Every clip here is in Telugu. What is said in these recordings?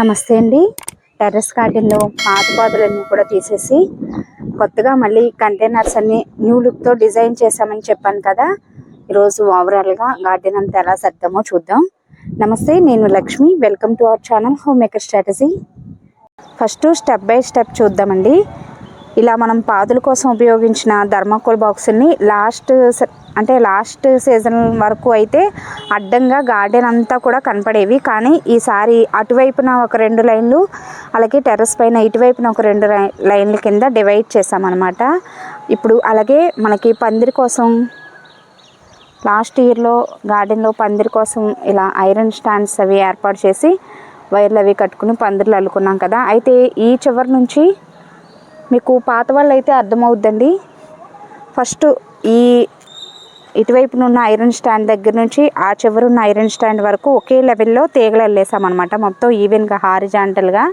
నమస్తే అండి. టెర్రస్ గార్డెన్లో పాత పాదులన్నీ కూడా తీసేసి కొత్తగా మళ్ళీ కంటైనర్స్ అన్ని న్యూ లుక్తో డిజైన్ చేశామని చెప్పాను కదా. ఈరోజు ఓవరాల్గా గార్డెన్ అంతా ఎలా సర్దామో చూద్దాం. నమస్తే నేను Lakshmi. Welcome to our channel home maker strategy. First step by step చూద్దామండి. ఇలా మనం పాదుల కోసం ఉపయోగించిన ధర్మాకోల్ బాక్సుల్ని లాస్ట్ స- అంటే లాస్ట్ సీజన్ వరకు అయితే అడ్డంగా గార్డెన్ అంతా కూడా కనపడేవి. కానీ ఈసారి అటువైపున ఒక రెండు లైన్లు అలాగే టెర్రస్ పైన ఇటువైపున ఒక రెండు లై- లైన్ల కింద డివైడ్ చేసామన్నమాట ఇప్పుడు అలాగే మనకి పందిరి కోసం లాస్ట్ ఇయర్లో గార్డెన్లో పందిరి కోసం ఇలా ఐరన్ స్టాండ్స్ అవి ఏర్పాటు చేసి వైర్లు అవి కట్టుకుని పందిర్లు అల్లుకున్నాం కదా. అయితే ఈ చివరి నుంచి మీకు పాత వాళ్ళు అయితే అర్థమవుద్దండి. ఫస్ట్ ఈ ఇటువైపున ఉన్న ఐరన్ స్టాండ్ దగ్గర నుంచి ఆ చివరున్న ఐరన్ స్టాండ్ వరకు ఒకే లెవెల్లో తీగలు వెళ్ళేసామన్నమాట మొత్తం ఈవెన్గా హారిజాంటల్గా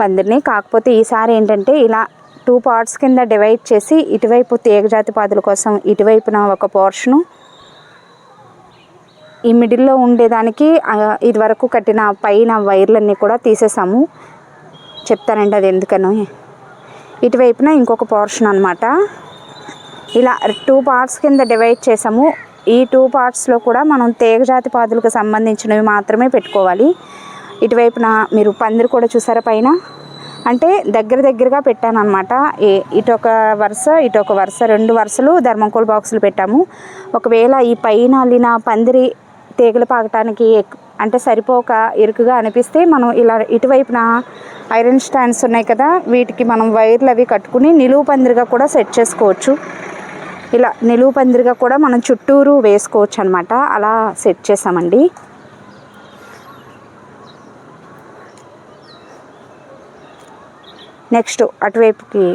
పందిరిని. కాకపోతే ఈసారి ఏంటంటే ఇలా టూ పార్ట్స్ కింద డివైడ్ చేసి ఇటువైపు తీగజాతి పాదుల కోసం ఇటువైపున ఒక పోర్షను ఈ మిడిల్లో ఉండేదానికి ఇదివరకు ఇది వరకు కట్టిన పైన వైర్లన్నీ కూడా తీసేసాము. చెప్తానండి అది ఎందుకనో. ఇటువైపున ఇంకొక పోర్షన్ అనమాట ఇలా టూ పార్ట్స్ కింద డివైడ్ చేసాము. ఈ టూ పార్ట్స్లో కూడా మనం తీగజాతి పాదులకు సంబంధించినవి మాత్రమే పెట్టుకోవాలి. ఇటువైపున మీరు పందిరి కూడా చూసారా పైన? అంటే దగ్గర దగ్గరగా పెట్టాను అనమాట ఇటొక వరుస ఇటొక వరుస రెండు వరుసలు ధర్మకోల్ బాక్సులు పెట్టాము. ఒకవేళ ఈ పైన అల్లిన పందిరి తీగలు పాకటానికి అంటే సరిపోక ఇరుకుగా అనిపిస్తే మనం ఇలా ఇటువైపున ఐరన్ స్టాండ్స్ ఉన్నాయి కదా వీటికి మనం వైర్లు అవి కట్టుకుని నిలువు పందిరిగా కూడా సెట్ చేసుకోవచ్చు. ఇలా నిలువు పందిరిగా కూడా మనం చుట్టూరు వేసుకోవచ్చు అనమాట అలా సెట్ చేసామండి. నెక్స్ట్ అటువైపుకి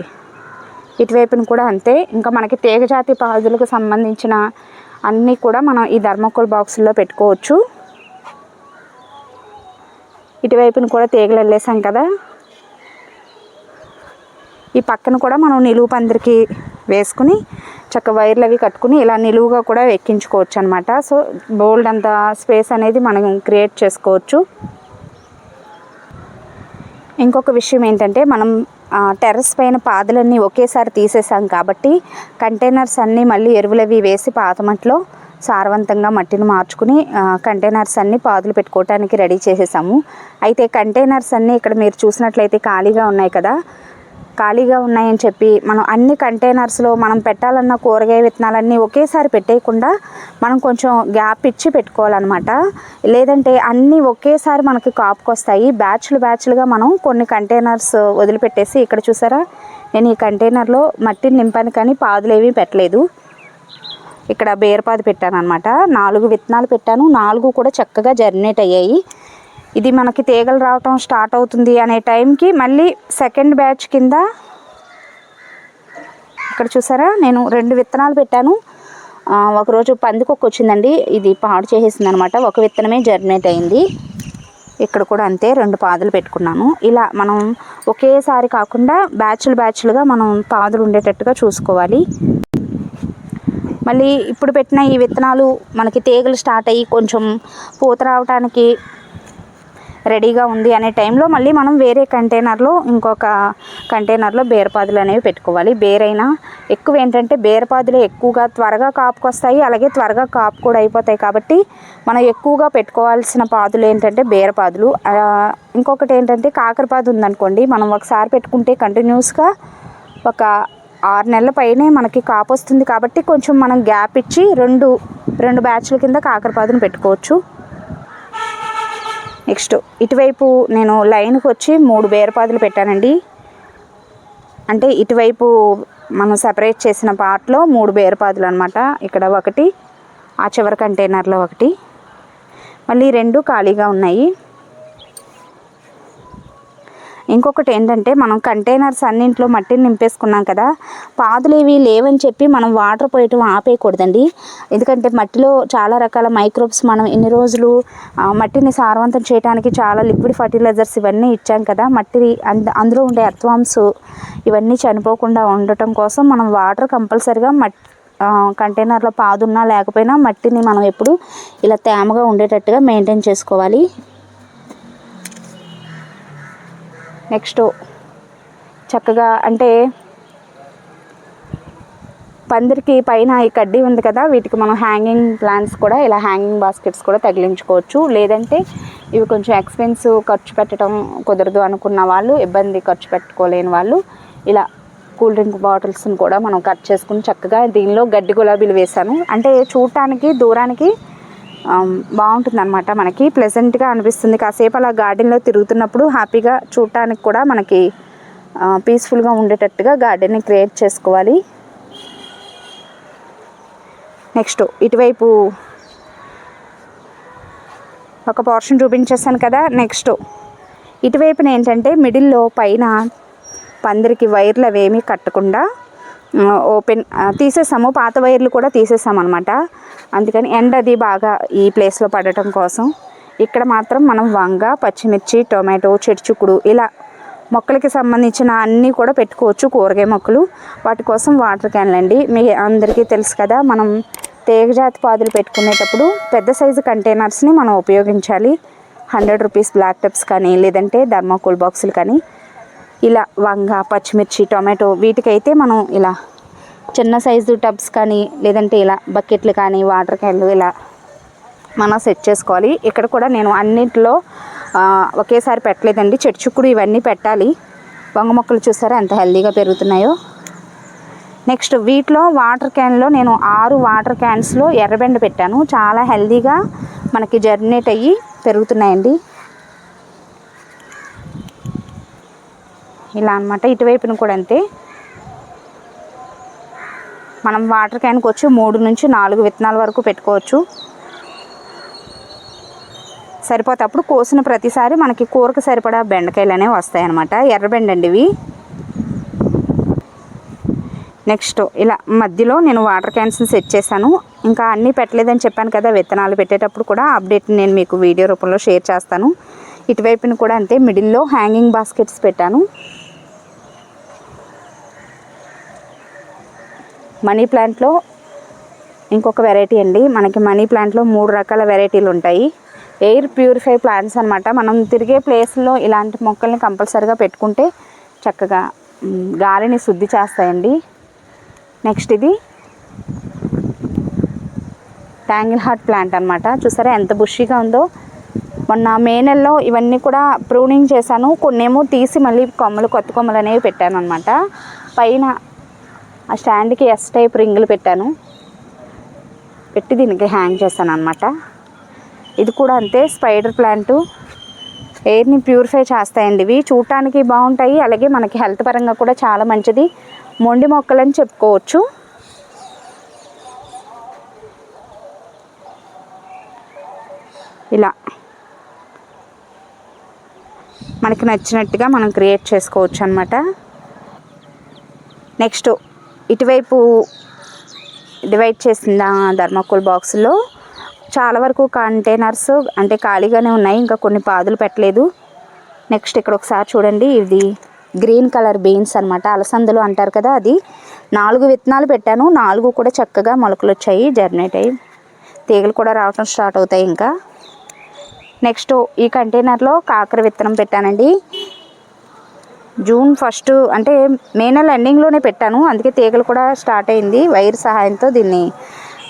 ఇటువైపున కూడా అంతే. ఇంకా మనకి తీగజాతి పాదులకు సంబంధించిన అన్నీ కూడా మనం ఈ ధర్మకోల్ బాక్సుల్లో పెట్టుకోవచ్చు. ఇటువైపున కూడా తీగలు వెళ్ళేసాం కదా. ఈ పక్కన కూడా మనం నిలువు పందిరికి వేసుకుని చక్క వైర్లు అవి కట్టుకుని ఇలా నిలువుగా కూడా ఎక్కించుకోవచ్చు అనమాట సో బోల్డ్ అంత స్పేస్ అనేది మనం క్రియేట్ చేసుకోవచ్చు. ఇంకొక విషయం ఏంటంటే మనం టెర్రస్ పైన పాదులన్నీ ఒకేసారి తీసేసాం కాబట్టి కంటైనర్స్ అన్నీ మళ్ళీ ఎరువులవి వేసి పాతమట్లో సారవంతంగా మట్టిని మార్చుకుని కంటైనర్స్ అన్నీ పాదులు పెట్టుకోవటానికి రెడీ చేసేసాము. అయితే కంటైనర్స్ అన్నీ ఇక్కడ మీరు చూసినట్లయితే ఖాళీగా ఉన్నాయి కదా. ఖాళీగా ఉన్నాయని చెప్పి మనం అన్ని కంటైనర్స్లో మనం పెట్టాలన్న కూరగాయ విత్తనాలన్నీ ఒకేసారి పెట్టేయకుండా మనం కొంచెం గ్యాప్ ఇచ్చి పెట్టుకోవాలన్నమాట. లేదంటే అన్నీ ఒకేసారి మనకి కాపుకొస్తాయి బ్యాచ్లు బ్యాచ్లుగా మనం కొన్ని కంటైనర్స్ వదిలిపెట్టేసి ఇక్కడ చూసారా? నేను ఈ కంటైనర్లో మట్టిని నింపాను కానీ పాదులు ఏమీ పెట్టలేదు. ఇక్కడ బేరపాదు పెట్టాను అనమాట నాలుగు విత్తనాలు పెట్టాను. నాలుగు కూడా చక్కగా జర్నేట్ అయ్యాయి. ఇది మనకి తీగలు రావటం స్టార్ట్ అవుతుంది అనే టైంకి మళ్ళీ సెకండ్ బ్యాచ్ కింద ఇక్కడ చూసారా? నేను రెండు విత్తనాలు పెట్టాను. ఒకరోజు పందికొక్క వచ్చిందండి. ఇది పాడు చేసేసింది అనమాట ఒక విత్తనమే జర్నేట్ అయింది. ఇక్కడ కూడా అంతే రెండు పాదులు పెట్టుకున్నాను. ఇలా మనం ఒకేసారి కాకుండా బ్యాచ్లు బ్యాచ్లుగా మనం పాదులు ఉండేటట్టుగా చూసుకోవాలి. మళ్ళీ ఇప్పుడు పెట్టిన ఈ విత్తనాలు మనకి తీగలు స్టార్ట్ అయ్యి కొంచెం పూత రావటానికి రెడీగా ఉంది అనే టైంలో మళ్ళీ మనం వేరే కంటైనర్లో ఇంకొక కంటైనర్లో బేరపాదులు అనేవి పెట్టుకోవాలి. బేరైనా ఎక్కువ ఏంటంటే బేరపాదులు ఎక్కువగా త్వరగా కాపుకొస్తాయి. అలాగే త్వరగా కాపు కూడా అయిపోతాయి కాబట్టి మనం ఎక్కువగా పెట్టుకోవాల్సిన పాదులు ఏంటంటే బేరపాదులు. ఇంకొకటి ఏంటంటే కాకరపాదు ఉందనుకోండి మనం ఒకసారి పెట్టుకుంటే కంటిన్యూస్గా ఒక ఆరు నెలల పైనే మనకి కాపు వస్తుంది కాబట్టి కొంచెం మనం గ్యాప్ ఇచ్చి రెండు రెండు బ్యాచ్ల కింద కాకరపాదును పెట్టుకోవచ్చు. నెక్స్ట్ ఇటువైపు నేను లైన్కి వచ్చి మూడు బేరపాదులు పెట్టానండి. అంటే ఇటువైపు మనం సపరేట్ చేసిన పార్ట్లో మూడు బేరపాదులు అనమాట ఇక్కడ ఒకటి ఆ చివరి కంటైనర్లో ఒకటి. మళ్ళీ రెండు ఖాళీగా ఉన్నాయి. ఇంకొకటి ఏంటంటే మనం కంటైనర్స్ అన్నింటిలో మట్టిని నింపేసుకున్నాం కదా పాదులు ఏవి లేవని చెప్పి మనం వాటర్ పోయటం ఆపేయకూడదండి. ఎందుకంటే మట్టిలో చాలా రకాల మైక్రోబ్స్ మనం ఇన్ని రోజులు మట్టిని సారవంతం చేయడానికి చాలా లిక్విడ్ ఫర్టిలైజర్స్ ఇవన్నీ ఇచ్చాం కదా మట్టి అంద- అందులో ఉండే అర్థవాంశ ఇవన్నీ చనిపోకుండా ఉండటం కోసం మనం వాటర్ కంపల్సరిగా మట్టి కంటైనర్లో పాదున్నా లేకపోయినా మట్టిని మనం ఎప్పుడు ఇలా తేమగా ఉండేటట్టుగా మెయింటైన్ చేసుకోవాలి. నెక్స్ట్ చక్కగా అంటే పందిరికి పైన ఈ కడ్డీ ఉంది కదా వీటికి మనం హ్యాంగింగ్ ప్లాంట్స్ కూడా ఇలా హ్యాంగింగ్ బాస్కెట్స్ కూడా తగిలించుకోవచ్చు. లేదంటే ఇవి కొంచెం ఎక్స్పెన్స్ ఖర్చు పెట్టడం కుదరదు అనుకున్న వాళ్ళు ఇబ్బంది ఖర్చు పెట్టుకోలేని వాళ్ళు ఇలా కూల్ డ్రింక్ బాటిల్స్ని కూడా మనం కట్ చేసుకుని చక్కగా దీనిలో గడ్డి గులాబీలు వేసాను అంటే చూడటానికి దూరానికి బాగుంటుంది అనమాట మనకి. ప్లెజెంట్గా అనిపిస్తుంది. కాసేపు అలా గార్డెన్లో తిరుగుతున్నప్పుడు హ్యాపీగా చూడటానికి కూడా మనకి పీస్ఫుల్గా ఉండేటట్టుగా గార్డెన్ని క్రియేట్ చేసుకోవాలి. నెక్స్ట్ ఇటువైపు ఒక పోర్షన్ చూపించేస్తాను కదా. నెక్స్ట్ ఇటువైపున ఏంటంటే మిడిల్లో పైన పందిరికి వైర్లు అవేమీ కట్టకుండా ఓపెన్ తీసేసాము. పాత వైర్లు కూడా తీసేసాము అనమాట అందుకని ఎండ అది బాగా ఈ ప్లేస్లో పడటం కోసం. ఇక్కడ మాత్రం మనం వంగ పచ్చిమిర్చి టొమాటో చెడుచుకుడు ఇలా మొక్కలకి సంబంధించిన అన్నీ కూడా పెట్టుకోవచ్చు కూరగాయ మొక్కలు. వాటి కోసం వాటర్ క్యాన్లు అండి. మీ అందరికీ తెలుసు కదా మనం తీగజాతి పాదులు పెట్టుకునేటప్పుడు పెద్ద సైజు కంటైనర్స్ని మనం ఉపయోగించాలి. హండ్రెడ్ రూపీస్ బ్లాక్ టెప్స్ కానీ లేదంటే ధర్మాకోల్ బాక్సులు కానీ. ఇలా వంగ పచ్చిమిర్చి టొమాటో వీటికైతే మనం ఇలా చిన్న సైజు టబ్స్ కానీ లేదంటే ఇలా బకెట్లు కానీ వాటర్ క్యాన్లు ఇలా మనం సెట్ చేసుకోవాలి. ఇక్కడ కూడా నేను అన్నింటిలో ఒకేసారి పెట్టలేదండి. చెట్టుచుక్కుడు ఇవన్నీ పెట్టాలి. వంగ మొక్కలు చూసారా ఎంత హెల్దీగా పెరుగుతున్నాయో. నెక్స్ట్ వీటిలో వాటర్ క్యాన్లో నేను ఆరు వాటర్ క్యాన్స్లో ఎర్రబెండ పెట్టాను. చాలా హెల్దీగా మనకి జర్నేట్ అయ్యి పెరుగుతున్నాయండి. ఇలా అనమాట ఇటువైపున కూడా అంతే. మనం వాటర్ క్యాన్కి వచ్చి మూడు నుంచి నాలుగు విత్తనాల వరకు పెట్టుకోవచ్చు. సరిపోతే అప్పుడు కోసిన ప్రతిసారి మనకి కూరకు సరిపడా బెండకాయలు అనేవి వస్తాయి అనమాట ఎర్రబెండండి ఇవి. నెక్స్ట్ ఇలా మధ్యలో నేను వాటర్ క్యాన్స్ని సెట్ చేశాను. ఇంకా అన్నీ పెట్టలేదని చెప్పాను కదా విత్తనాలు పెట్టేటప్పుడు కూడా అప్డేట్ నేను మీకు వీడియో రూపంలో షేర్ చేస్తాను. ఇటువైపున కూడా అంతే మిడిల్లో హ్యాంగింగ్ బాస్కెట్స్ పెట్టాను. మనీ ప్లాంట్లో ఇంకొక వెరైటీ అండి. మనకి మనీ ప్లాంట్లో మూడు రకాల వెరైటీలు ఉంటాయి. ఎయిర్ ప్యూరిఫై ప్లాంట్స్ అనమాట మనం తిరిగే ప్లేస్లో ఇలాంటి మొక్కల్ని కంపల్సరిగా పెట్టుకుంటే చక్కగా గాలిని శుద్ధి చేస్తాయండి. నెక్స్ట్ ఇది ట్యాంగిల్ హార్ట్ ప్లాంట్ అనమాట చూసారా ఎంత బుషీగా ఉందో. మొన్న మే నెలలో ఇవన్నీ కూడా ప్రూనింగ్ చేశాను. కొన్నేమో తీసి మళ్ళీ కొమ్మలు కొత్త కొమ్మలు అనేవి పెట్టాను అనమాట పైన ఆ స్టాండ్కి ఎస్ టైప్ రింగులు పెట్టాను. పెట్టి దీనికి హ్యాంగ్ చేశాను అనమాట ఇది కూడా అంతే స్పైడర్ ప్లాంటు. ఎయిర్ని ప్యూరిఫై చేస్తాయండి ఇవి. చూడటానికి బాగుంటాయి. అలాగే మనకి హెల్త్ పరంగా కూడా చాలా మంచిది. మొండి మొక్కలని చెప్పుకోవచ్చు. ఇలా. మనకి నచ్చినట్టుగా మనం క్రియేట్ చేసుకోవచ్చు అనమాట నెక్స్ట్ ఇటువైపు డివైడ్ చేసిన ధర్మకోల్ బాక్స్లో చాలా వరకు కంటైనర్స్ అంటే ఖాళీగానే ఉన్నాయి ఇంకా కొన్ని పాదులు పెట్టలేదు. నెక్స్ట్ ఇక్కడ ఒకసారి చూడండి ఇది గ్రీన్ కలర్ బీన్స్ అనమాట అలసందలు అంటారు కదా అది. నాలుగు విత్తనాలు పెట్టాను. నాలుగు కూడా చక్కగా మొలకలు వచ్చాయి జర్నేట్ అయ్యి. తీగలు కూడా రావటం స్టార్ట్ అవుతాయి ఇంకా. నెక్స్ట్ ఈ కంటైనర్లో కాకర విత్తనం పెట్టానండి. జూన్ ఫస్ట్ అంటే మే నెల ఎండింగ్లోనే పెట్టాను. అందుకే తీగలు కూడా స్టార్ట్ అయింది. వైర్ సహాయంతో దీన్ని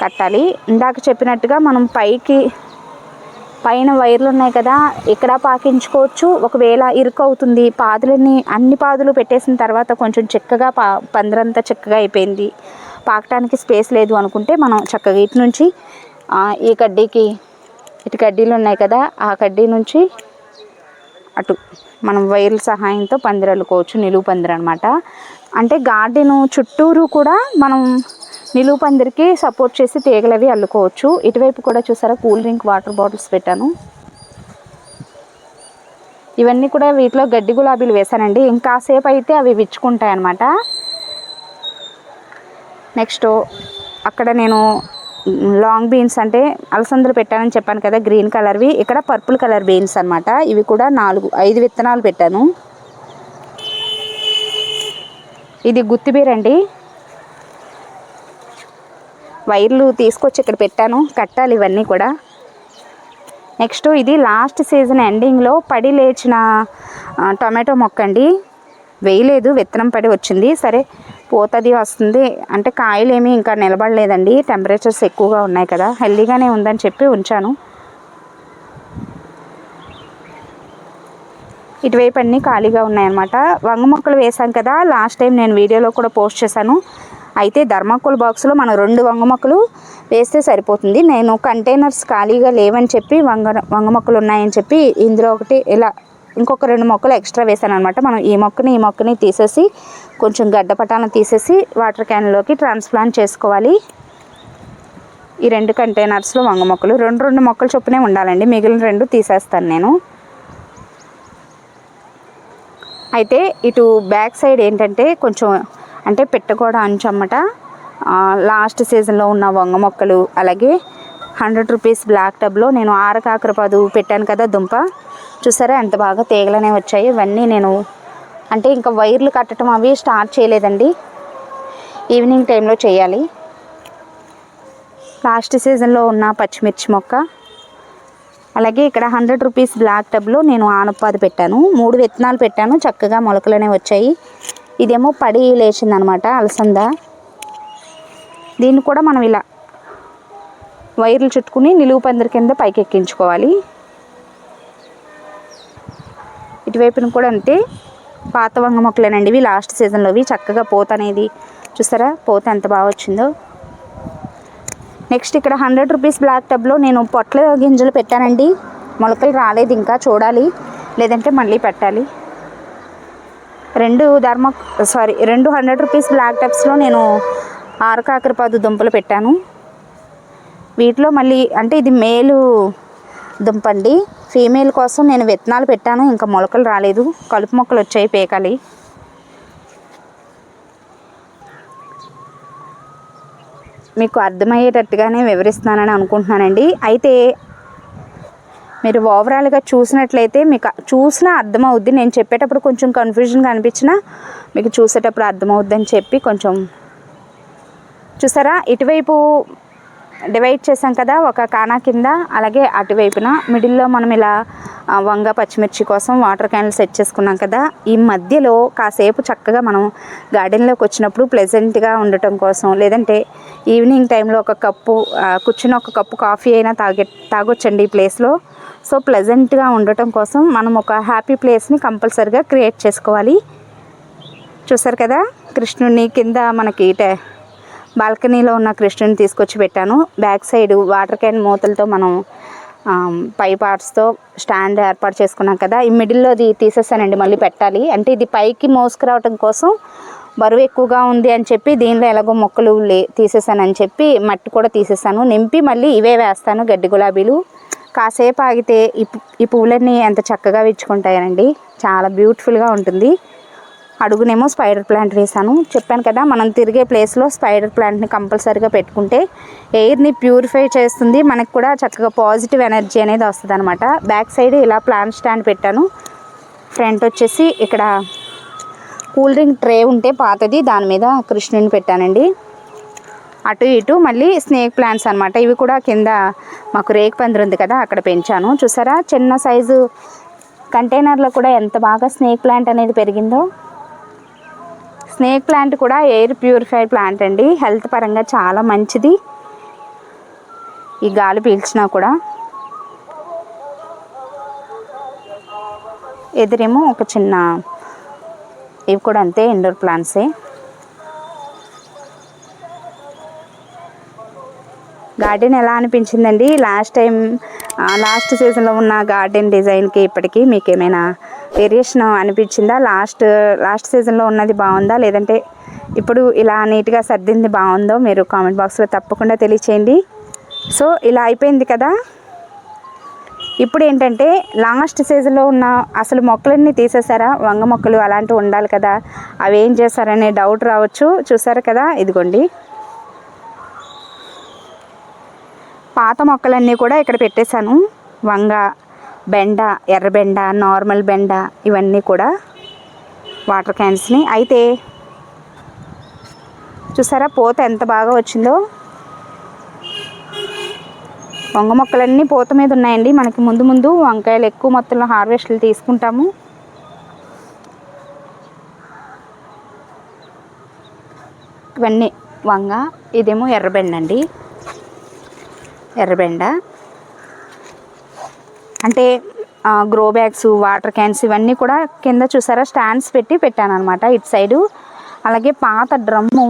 కట్టాలి. ఇందాక చెప్పినట్టుగా మనం పైకి పైన వైర్లు ఉన్నాయి కదా ఇక్కడ పాకించుకోవచ్చు. ఒకవేళ ఇరుకు అవుతుంది పాదులని అన్ని పాదులు పెట్టేసిన తర్వాత కొంచెం చెక్కగా పా పందిరంతా చెక్కగా అయిపోయింది. పాకటానికి స్పేస్ లేదు అనుకుంటే మనం చక్కగా ఇటు నుంచి ఈ కడ్డీకి ఇటు కడ్డీలు ఉన్నాయి కదా ఆ కడ్డీ నుంచి అటు మనం వైర్ల సహాయంతో పందిరి అల్లుకోవచ్చు నిలువు పందిరి అనమాట అంటే గార్డెను చుట్టూరు కూడా మనం నిలువు పందిరికి సపోర్ట్ చేసి తీగలవి అల్లుకోవచ్చు. ఇటువైపు కూడా చూసారా కూల్ డ్రింక్ వాటర్ బాటిల్స్ పెట్టాను. ఇవన్నీ కూడా వీటిలో గడ్డి గులాబీలు వేశానండి. ఇంకాసేపు అయితే అవి విచ్చుకుంటాయి అన్నమాట నెక్స్ట్ అక్కడ నేను లాంగ్ బీన్స్ అంటే అలసందలు పెట్టానని చెప్పాను కదా గ్రీన్ కలర్వి. ఇక్కడ పర్పుల్ కలర్ బీన్స్ అనమాట ఇవి కూడా నాలుగు ఐదు విత్తనాలు పెట్టాను. ఇది గుత్తిబీరండి వైర్లు తీసుకొచ్చి ఇక్కడ పెట్టాను. కట్టాలి ఇవన్నీ కూడా. నెక్స్ట్ ఇది లాస్ట్ సీజన్ ఎండింగ్లో పడి లేచిన టొమాటో మొక్క అండి వేయలేదు విత్తనం పడి వచ్చింది. సరే పోతుంది వస్తుంది. అంటే కాయలు ఏమీ ఇంకా నిలబడలేదండి. టెంపరేచర్స్ ఎక్కువగా ఉన్నాయి కదా. హెల్దీగానే ఉందని చెప్పి ఉంచాను. ఇటువైపు అన్నీ ఖాళీగా ఉన్నాయన్నమాట. వంగ మొక్కలు వేసాం కదా. లాస్ట్ టైం నేను వీడియోలో కూడా పోస్ట్ చేశాను. అయితే ధర్మాకోల్ బాక్స్లో మనం రెండు వంగ మొక్కలు వేస్తే సరిపోతుంది. నేను కంటైనర్స్ ఖాళీగా లేవని చెప్పి వంగ వంగ మొక్కలు ఉన్నాయని చెప్పి ఇందులో ఒకటి ఇలా ఇంకొక రెండు మొక్కలు ఎక్స్ట్రా వేసాను అనమాట మనం ఈ మొక్కని ఈ మొక్కని తీసేసి కొంచెం గడ్డపటాలను తీసేసి వాటర్ క్యాన్లోకి ట్రాన్స్ప్లాంట్ చేసుకోవాలి. ఈ రెండు కంటైనర్స్లో వంగ మొక్కలు. రెండు రెండు మొక్కలు చొప్పునే ఉండాలండి. మిగిలిన రెండు తీసేస్తాను నేను. అయితే ఇటు బ్యాక్ సైడ్ ఏంటంటే కొంచెం అంటే పెట్టగోడ అంచమ్మట లాస్ట్ సీజన్లో ఉన్న వంగ మొక్కలు. అలాగే హండ్రెడ్ రూపీస్ బ్లాక్ టబ్లో నేను ఆరకాకరపాదు పెట్టాను కదా దుంప. చూసారా? ఎంత బాగా తీగలనే వచ్చాయి. ఇవన్నీ నేను అంటే ఇంకా వైర్లు కట్టడం అవి స్టార్ట్ చేయలేదండి. ఈవినింగ్ టైంలో చేయాలి. లాస్ట్ సీజన్లో ఉన్న పచ్చిమిర్చి మొక్క. అలాగే ఇక్కడ హండ్రెడ్ రూపీస్ బ్లాక్ టబ్లో నేను ఆనపాది పెట్టాను. మూడు విత్తనాలు పెట్టాను. చక్కగా మొలకలనే వచ్చాయి. ఇదేమో పడి లేచిందనమాట అలసంద. దీన్ని కూడా మనం ఇలా వైర్లు చుట్టుకుని నిలువు పందిరి కింద పైకి ఎక్కించుకోవాలి ఇటువైపున కూడా అంతే పాత వంగ మొక్కలేనండి. ఇవి లాస్ట్ సీజన్లోవి చక్కగా పోత అనేది చూసారా పోత ఎంత బాగా వచ్చిందో. నెక్స్ట్ ఇక్కడ హండ్రెడ్ రూపీస్ బ్లాక్ టబ్లో నేను పొట్ల గింజలు పెట్టానండి. మొలకలు రాలేదు ఇంకా చూడాలి. లేదంటే మళ్ళీ పెట్టాలి. రెండు ధర్మ సారీ రెండు హండ్రెడ్ రూపీస్ బ్లాక్ టబ్స్లో నేను ఆరు కాకరపాదు దుంపలు పెట్టాను. వీటిలో మళ్ళీ అంటే ఇది మేలు దుంప అండి ఫీమేల్ కోసం నేను విత్తనాలు పెట్టాను ఇంకా మొలకలు రాలేదు. కలుపు మొక్కలు వచ్చాయి పేకలి. మీకు అర్థమయ్యేటట్టుగానే వివరిస్తున్నానని అనుకుంటున్నానండి. అయితే మీరు ఓవరాల్గా చూసినట్లయితే మీకు చూసినా అర్థమవుద్ది. నేను చెప్పేటప్పుడు కొంచెం కన్ఫ్యూజన్గా అనిపించినా మీకు చూసేటప్పుడు అర్థమవుద్దని చెప్పి కొంచెం చూసారా? ఇటువైపు డివైడ్ చేసాం కదా ఒక కానా కింద అలాగే అటువైపున మిడిల్లో మనం ఇలా వంగ పచ్చిమిర్చి కోసం వాటర్ క్యాన్లు సెట్ చేసుకున్నాం కదా ఈ మధ్యలో కాసేపు చక్కగా మనం గార్డెన్లోకి వచ్చినప్పుడు ప్లెజెంట్గా ఉండటం కోసం లేదంటే ఈవినింగ్ టైంలో ఒక కప్పు కూర్చుని ఒక కప్పు కాఫీ అయినా తాగే తాగొచ్చండి ఈ ప్లేస్లో సో ప్లెజెంట్గా ఉండటం కోసం మనం ఒక హ్యాపీ ప్లేస్ని కంపల్సరిగా క్రియేట్ చేసుకోవాలి. చూసారు కదా కృష్ణుని కింద మనకి బాల్కనీలో ఉన్న కృష్ణుని తీసుకొచ్చి పెట్టాను. బ్యాక్ సైడ్ వాటర్ క్యాన్ మూతలతో మనం పై పార్ట్స్తో స్టాండ్ ఏర్పాటు చేసుకున్నాం కదా. ఈ మిడిల్లో అది తీసేసానండి మళ్ళీ పెట్టాలి. అంటే ఇది పైకి మోసుకురావటం కోసం బరువు ఎక్కువగా ఉంది అని చెప్పి దీనిలో ఎలాగో మొక్కలు లే తీసేసానని చెప్పి మట్టి కూడా తీసేసాను. నింపి మళ్ళీ ఇవే వేస్తాను గడ్డి గులాబీలు. కాసేపు ఆగితే ఈ ఈ పువ్వులన్నీ ఎంత చక్కగా విచ్చుకుంటాయనండి చాలా బ్యూటిఫుల్గా ఉంటుంది. అడుగునేమో స్పైడర్ ప్లాంట్ వేసాను చెప్పాను కదా మనం తిరిగే ప్లేస్లో స్పైడర్ ప్లాంట్ని కంపల్సరీగా పెట్టుకుంటే ఎయిర్ని ప్యూరిఫై చేస్తుంది. మనకు కూడా చక్కగా పాజిటివ్ ఎనర్జీ అనేది వస్తుంది అనమాట బ్యాక్ సైడ్ ఇలా ప్లాంట్ స్టాండ్ పెట్టాను. ఫ్రంట్ వచ్చేసి ఇక్కడ కూల్ డ్రింక్ ట్రే ఉంటే పాతది. దాని మీద కృష్ణుని పెట్టానండి. అటు ఇటు మళ్ళీ స్నేక్ ప్లాంట్స్ అనమాట ఇవి కూడా కింద మాకు రేక్ పందిరి ఉంది కదా అక్కడ పెంచాను. చూసారా? చిన్న సైజు కంటైనర్లో కూడా ఎంత బాగా స్నేక్ ప్లాంట్ అనేది పెరిగిందో. స్నేక్ ప్లాంట్ కూడా ఎయిర్ ప్యూరిఫై ప్లాంట్ అండి. హెల్త్ పరంగా చాలా మంచిది. ఈ గాలి పీల్చినా కూడా. ఎదురేమో ఒక చిన్న ఇవి కూడా అంతే ఇండోర్ ప్లాంట్సే. గార్డెన్ ఎలా అనిపించిందండి? లాస్ట్ టైం లాస్ట్ సీజన్లో ఉన్న గార్డెన్ డిజైన్కి ఇప్పటికీ మీకు ఏమైనా వేరియేషన్ అనిపించిందా? లాస్ట్ లాస్ట్ సీజన్లో ఉన్నది బాగుందా? లేదంటే ఇప్పుడు ఇలా నీట్గా సర్దింది బాగుందో మీరు కామెంట్ బాక్స్లో తప్పకుండా తెలియచేయండి. సో ఇలా అయిపోయింది కదా? ఇప్పుడు ఏంటంటే లాస్ట్ సీజన్లో ఉన్న అసలు మొక్కలన్నీ తీసేసారా వంగ మొక్కలు అలాంటివి ఉండాలి కదా? అవి ఏం చేశారనే డౌట్ రావచ్చు. చూసారు కదా? ఇదిగోండి. పాత మొక్కలన్నీ కూడా ఇక్కడ పెట్టేశాను. వంగ బెండ ఎర్రబెండ నార్మల్ బెండ ఇవన్నీ కూడా వాటర్ క్యాన్స్ని అయితే చూసారా పూత ఎంత బాగా వచ్చిందో? వంగ మొక్కలన్నీ పూత మీద ఉన్నాయండి. మనకి ముందు ముందు వంకాయలు ఎక్కువ మొత్తంలో హార్వెస్ట్లు తీసుకుంటాము. ఇవన్నీ వంగ ఇదేమో ఎర్రబెండ అండి ఎర్రబెండ అంటే గ్రో బ్యాగ్స్ వాటర్ క్యాన్స్ ఇవన్నీ కూడా కింద చూసారా? స్టాండ్స్ పెట్టి పెట్టాను అనమాట ఇటు సైడు. అలాగే పాత డ్రమ్ము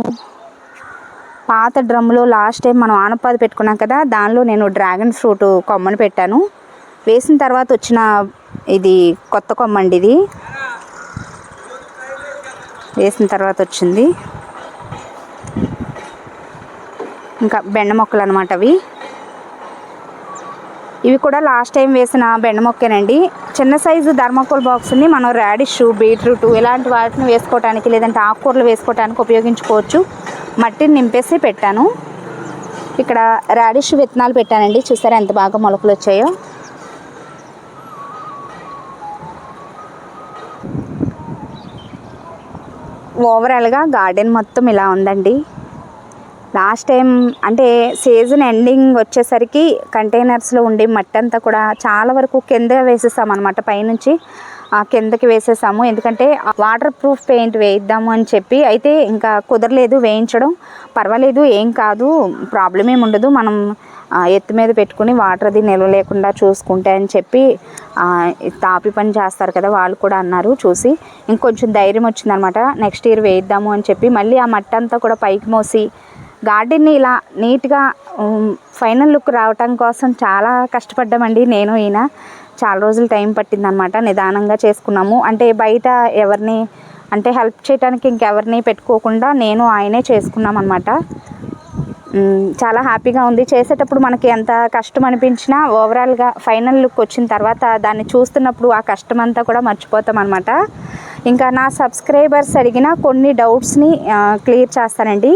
పాత డ్రమ్ములో లాస్ట్ టైం మనం ఆనపాది పెట్టుకున్నాం కదా దానిలో నేను డ్రాగన్ ఫ్రూట్ కొమ్మను పెట్టాను. వేసిన తర్వాత వచ్చిన ఇది కొత్త కొమ్మ అండి ఇది. వేసిన తర్వాత వచ్చింది. ఇంకా బెండ మొక్కలు అనమాట అవి. ఇవి కూడా లాస్ట్ టైం వేసిన బెండ మొక్కేనండి. చిన్న సైజు ధర్మకోల్ బాక్స్ని మనం రాడిష్ బీట్రూట్ ఇలాంటి వాటిని వేసుకోవడానికి లేదంటే ఆకుకూరలు వేసుకోవడానికి ఉపయోగించుకోవచ్చు. మట్టిని నింపేసి పెట్టాను. ఇక్కడ రాడిష్ విత్తనాలు పెట్టానండి. చూసారా ఎంత బాగా మొలకలు వచ్చాయో. ఓవరాల్గా గార్డెన్ మొత్తం ఇలా ఉందండి. లాస్ట్ టైం అంటే సీజన్ ఎండింగ్ వచ్చేసరికి కంటైనర్స్లో ఉండే మట్టి అంతా కూడా చాలా వరకు కింద వేసేసాం అనమాట పైనుంచి కిందకి వేసేసాము. ఎందుకంటే వాటర్ ప్రూఫ్ పెయింట్ వేయిద్దాము అని చెప్పి అయితే ఇంకా కుదరలేదు వేయించడం. పర్వాలేదు ఏం కాదు ప్రాబ్లం ఏమి ఉండదు. మనం ఎత్తు మీద పెట్టుకుని వాటర్ అది నిల్వ లేకుండా చూసుకుంటే అని చెప్పి తాపి పని చేస్తారు కదా వాళ్ళు కూడా అన్నారు చూసి. ఇంకొంచెం ధైర్యం వచ్చిందనమాట నెక్స్ట్ ఇయర్ వేయిద్దాము అని చెప్పి. మళ్ళీ ఆ మట్టి అంతా కూడా పైకి మోసి గార్డెన్ని ఇలా నీట్గా ఫైనల్ లుక్ రావటం కోసం చాలా కష్టపడ్డామండి నేను ఈయన. చాలా రోజులు టైం పట్టిందనమాట నిదానంగా చేసుకున్నాము. అంటే బయట ఎవరిని అంటే హెల్ప్ చేయడానికి ఇంకెవరిని పెట్టుకోకుండా నేను ఆయనే చేసుకున్నాం అనమాట చాలా హ్యాపీగా ఉంది. చేసేటప్పుడు మనకి ఎంత కష్టం అనిపించినా ఓవరాల్గా ఫైనల్ లుక్ వచ్చిన తర్వాత దాన్ని చూస్తున్నప్పుడు ఆ కష్టం అంతా కూడా మర్చిపోతాం అనమాట ఇంకా నా సబ్స్క్రైబర్స్ అడిగిన కొన్ని డౌట్స్ని క్లియర్ చేస్తానండి.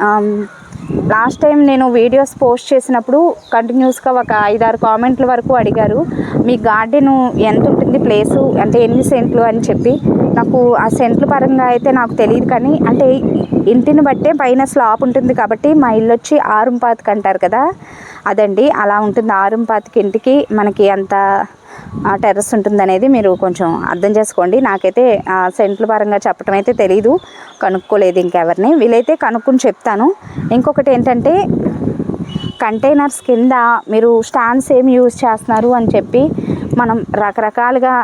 Um, లాస్ట్ టైం నేను వీడియోస్ పోస్ట్ చేసినప్పుడు కంటిన్యూస్గా ఒక ఐదారు కామెంట్ల వరకు అడిగారు. మీ గార్డెన్ ఎంత ఉంటుంది ప్లేసు అంటే ఎన్ని సెంట్లు అని చెప్పి. నాకు ఆ సెంట్ల పరంగా అయితే నాకు తెలియదు కానీ అంటే ఇంటిని బట్టే పైన స్లాప్ ఉంటుంది కాబట్టి మా ఇల్లు వచ్చి ఆరుంపాతికి అంటారు కదా. అదండి అలా ఉంటుంది ఆరుంపాతికి ఇంటికి. మనకి అంత టెర్రస్ ఉంటుంది అనేది మీరు కొంచెం అర్థం చేసుకోండి. నాకైతే సెంట్ల పరంగా చెప్పడం అయితే తెలీదు. కనుక్కోలేదు ఇంకెవరిని. వీలైతే కనుక్కొని చెప్తాను. ఇంకొకటి ఏంటంటే కంటైనర్స్ కింద మీరు స్టాండ్స్ ఏమి యూజ్ చేస్తున్నారు అని చెప్పి మనం రకరకాలుగా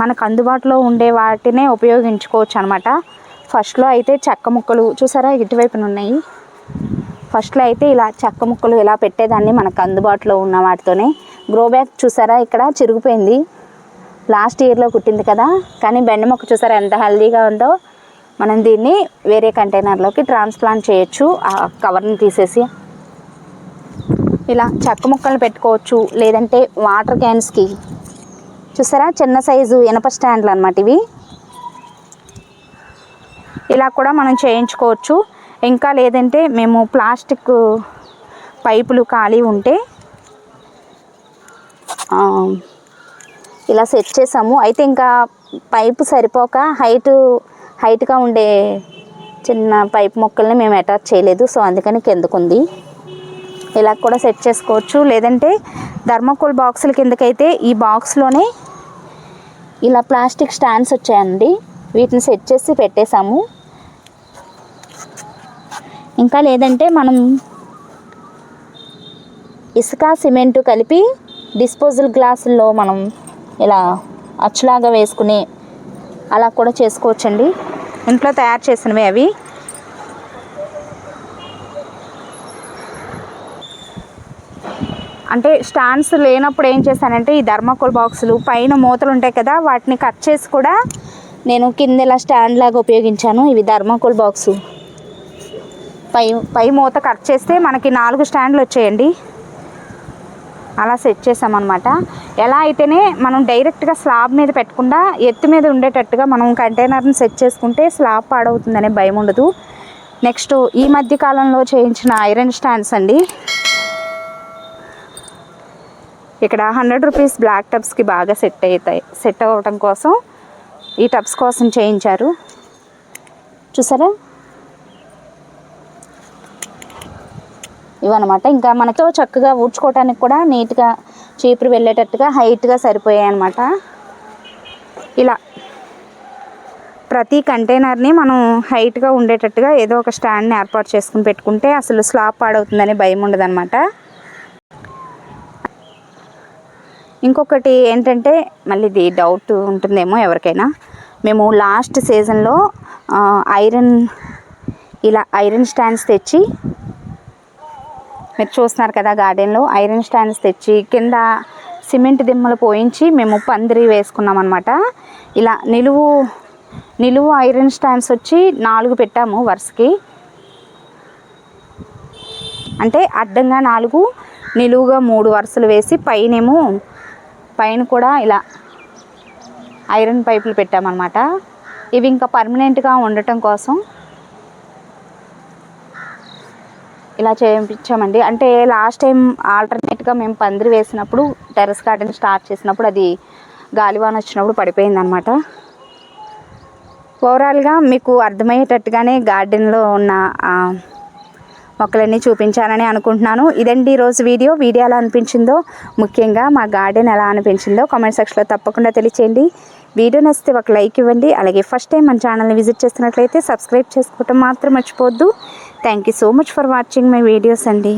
మనకు అందుబాటులో ఉండే వాటినే ఉపయోగించుకోవచ్చు అనమాట ఫస్ట్లో అయితే చెక్క ముక్కలు చూసారా ఇటువైపున ఉన్నాయి. ఫస్ట్లో అయితే ఇలా చెక్క ముక్కలు ఇలా పెట్టేదాన్ని మనకు అందుబాటులో ఉన్న వాటితోనే. గ్రో బ్యాగ్ చూసారా ఇక్కడ చిరిగిపోయింది. లాస్ట్ ఇయర్లో కుట్టింది కదా కానీ బెండ మొక్క చూసారా ఎంత హెల్దీగా ఉందో. మనం దీన్ని వేరే కంటైనర్లోకి ట్రాన్స్ప్లాంట్ చేయొచ్చు ఆ కవర్ని తీసేసి. ఇలా చెక్క ముక్కలు పెట్టుకోవచ్చు లేదంటే వాటర్ క్యాన్స్కి చూసారా చిన్న సైజు ఇనప స్టాండ్లు అనమాట ఇవి. ఇలా కూడా మనం చేయించుకోవచ్చు. ఇంకా లేదంటే మేము ప్లాస్టిక్ పైపులు ఖాళీ ఉంటే ఇలా సెట్ చేసాము. అయితే ఇంకా పైపు సరిపోక హైట్ హైట్గా ఉండే చిన్న పైప్ మొక్కల్ని మేము అటాచ్ చేయలేదు. సో అందుకని కిందకుంది ఇలా కూడా సెట్ చేసుకోవచ్చు. లేదంటే ధర్మకోల్ బాక్సుల కిందకైతే ఈ బాక్స్లోనే ఇలా ప్లాస్టిక్ స్టాండ్స్ వచ్చాయండి. వీటిని సెట్ చేసి పెట్టేశాము. ఇంకా లేదంటే మనం ఇసుక సిమెంటు కలిపి డిస్పోజల్ గ్లాసుల్లో మనం ఇలా అచ్చులాగా వేసుకుని అలా కూడా చేసుకోవచ్చండి. ఇంట్లో తయారు చేసినవి అవి. అంటే స్టాండ్స్ లేనప్పుడు ఏం చేశానంటే ఈ ధర్మకోల్ బాక్సులు పైన మూతలు ఉంటాయి కదా వాటిని కట్ చేసి కూడా నేను కింద ఇలా స్టాండ్ లాగా ఉపయోగించాను. ఇవి ధర్మకోల్ బాక్సు. పై పై మూత కట్ చేస్తే మనకి నాలుగు స్టాండ్లు వచ్చేయండి. అలా సెట్ చేసామన్నమాట. ఎలా అయితేనే మనం డైరెక్ట్గా స్లాబ్ మీద పెట్టకుండా ఎత్తు మీద ఉండేటట్టుగా మనం కంటైనర్ని సెట్ చేసుకుంటే స్లాబ్ పాడవుతుందనే భయం ఉండదు. నెక్స్ట్ ఈ మధ్య కాలంలో చేయించిన ఐరన్ స్టాండ్స్ అండి. ఇక్కడ హండ్రెడ్ రూపీస్ బ్లాక్ టబ్స్కి బాగా సెట్ అవుతాయి సెట్ అవ్వటం కోసం ఈ టబ్స్ కోసం చేయించారు. చూసారా? ఇవన్నమాట. ఇంకా మనతో చక్కగా ఊడ్చుకోవటానికి కూడా నీట్గా చీపురు వెళ్ళేటట్టుగా హైట్గా సరిపోయాయి అనమాట ఇలా. ప్రతి కంటైనర్ని మనం హైట్గా ఉండేటట్టుగా ఏదో ఒక స్టాండ్ని ఏర్పాటు చేసుకుని పెట్టుకుంటే అసలు స్లాబ్ పాడవుతుందని భయం ఉండదన్నమాట. ఇంకొకటి ఏంటంటే మళ్ళీ ఇది డౌట్ ఉంటుందేమో ఎవరికైనా. మేము లాస్ట్ సీజన్లో ఐరన్ ఇలా ఐరన్ స్టాండ్స్ తెచ్చి మీరు చూస్తున్నారు కదా గార్డెన్లో ఐరన్ స్టాండ్స్ తెచ్చి కింద సిమెంట్ దిమ్మలు పోయించి మేము పందిరి వేసుకున్నాం అనమాట ఇలా నిలువు నిలువు ఐరన్ స్టాండ్స్ వచ్చి నాలుగు పెట్టాము వరుసకి. అంటే అడ్డంగా నాలుగు నిలువుగా మూడు వరుసలు వేసి పైనేమో పైన కూడా ఇలా ఐరన్ పైపులు పెట్టామన్నమాట. ఇవి ఇంకా పర్మనెంట్గా ఉండటం కోసం ఇలా చేయించామండి. అంటే లాస్ట్ టైం ఆల్టర్నేట్గా మేము పందిరి వేసినప్పుడు టెర్రస్ గార్డెన్ స్టార్ట్ చేసినప్పుడు అది గాలివాన వచ్చినప్పుడు పడిపోయింది అనమాట ఓవరాల్గా మీకు అర్థమయ్యేటట్టుగానే గార్డెన్లో ఉన్న మొక్కలన్నీ చూపించానని అనుకుంటున్నాను. ఇదండి ఈరోజు వీడియో. వీడియో ఎలా అనిపించిందో ముఖ్యంగా మా గార్డెన్ ఎలా అనిపించిందో కామెంట్ సెక్షన్లో తప్పకుండా తెలియచేయండి. వీడియో నచ్చితే ఒక లైక్ ఇవ్వండి. అలాగే ఫస్ట్ టైం మన ఛానల్ని విజిట్ చేస్తున్నట్లయితే సబ్స్క్రైబ్ చేసుకోవటం మాత్రం మర్చిపోవద్దు. Thank you so much for watching my videos అండి